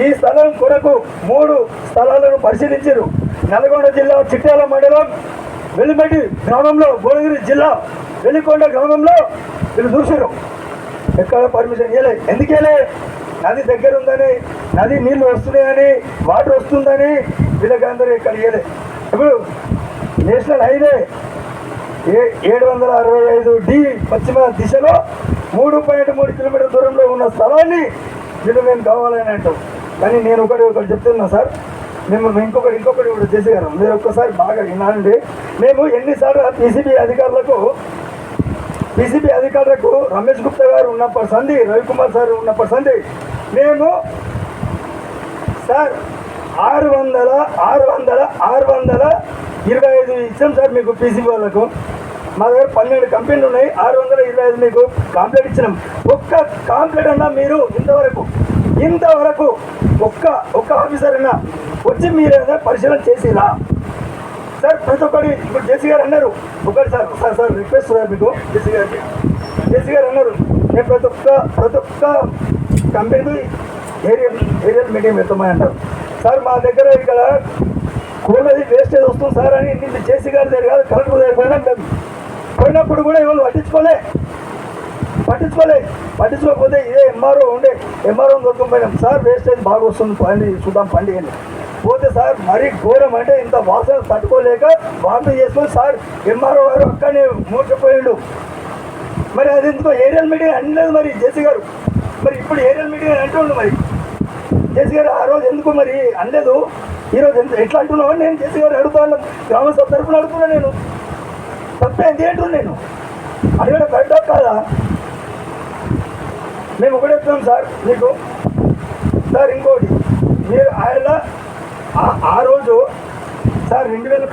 ఈ స్థలం కొరకు మూడు స్థలాలను పరిశీలించారు. నల్గొండ జిల్లా చిట్యాల మండలం వెల్లిమెట్టి గ్రామంలో భువనగిరి జిల్లా వెల్లికొండ గ్రామంలో వీళ్ళు చూసారు ఎక్కడ పర్మిషన్ ఇవ్వలే ఎందుకు నది దగ్గర ఉందని నది నీళ్ళు వస్తున్నాయని వాటర్ వస్తుందని వీళ్ళకి అందరూ ఇక్కడ ఇవ్వలే ఇప్పుడు నేషనల్ హైవే ఏ ఏడు వందల అరవై ఐదు డి పశ్చిమ దిశలో మూడు పాయింట్ మూడు కిలోమీటర్ దూరంలో ఉన్న స్థలాన్ని వీళ్ళు మేము కావాలని అంటాం కానీ నేను ఒకటి ఒకటి చెప్తున్నా సార్. మేము ఇంకొకటి ఇంకొకటి కూడా చేసేగారు మీరు ఒక్కసారి బాగా వినండి మేము ఎన్నిసార్లు పీసీబీ అధికారులకు పీసీబీ అధికారులకు రమేష్ గుప్తా గారు ఉన్నప్పటి సంధి రవికుమార్ సార్ ఉన్నప్పటి సంధి మేము సార్ ఆరు వందల ఆరు వందల ఆరు వందల ఇరవై ఐదు ఇచ్చాం సార్ మీకు పీసీబీ వాళ్ళకు. మా దగ్గర పన్నెండు కంపెనీలు ఉన్నాయి. ఆరు వందల ఇరవై ఐదు మీకు కాంప్లైంట్ ఇచ్చినాం. ఒక్క కాంప్లైంట్ అన్నా మీరు ఇంతవరకు ఇంతవరకు ఒక్క ఒక్క ఆఫీసర్ అయినా వచ్చి మీరు ఏదైనా పరిశీలన చేసిరా? సార్ ప్రతి ఒక్కటి ఇప్పుడు జేసీ గారు అన్నారు. ఒకటి sir sir sir request sir మీకు. జేసీ గారికి. జేసీ గారు అన్నారు నేను ప్రతి ఒక్క ప్రతి ఒక్క కంపెనీ ఏరియల్ ఏరియల్ మీడియం పెడతామని అంటారు. సార్ మా దగ్గర ఇక్కడ కూలది వేస్టేజ్ వస్తుంది సార్ అని నిన్న జేసీ గారి దగ్గర కాదు కలెక్టర్ దగ్గర పోయినప్పుడు కూడా ఎవరు పట్టించుకోలే. పట్టించుకోలే. పట్టించుకోకపోతే ఇదే ఎంఆర్ఓ ఉండే ఎంఆర్ఓ దొరకపోయినాం సార్ వేస్టేజ్ బాగా వస్తుంది పండి చూద్దాం పండి అని. పోతే సార్ మరీ ఘోరం అంటే ఇంత వాసన తట్టుకోలేక వాంతి చేసుకొని సార్ ఎంఆర్ఓ గారు అక్కడనే మూర్చపోయిండు. మరి అది ఎందుకో ఏరియల్ మీటింగ్ అనలేదు మరి జేసీ గారు. మరి ఇప్పుడు ఏరియల్ మీటింగ్ అంటుండు మరి. జేసీ గారు ఆ రోజు ఎందుకు మరి అనలేదు? ఈరోజు ఎంత ఎట్లా అంటున్నావు నేను జేసీ గారు అడుగుతాను గ్రామసభ తరపున అడుగుతున్నా నేను. తప్పేంది అంటున్నాను నేను? అడగడం కరెక్టా కాదా? మేము ఒకటే చెప్తాం సార్ మీకు. సార్ ఇంకోటి మీరు ఆయన ఆ- ఆ రోజు సార్ రెండు వేల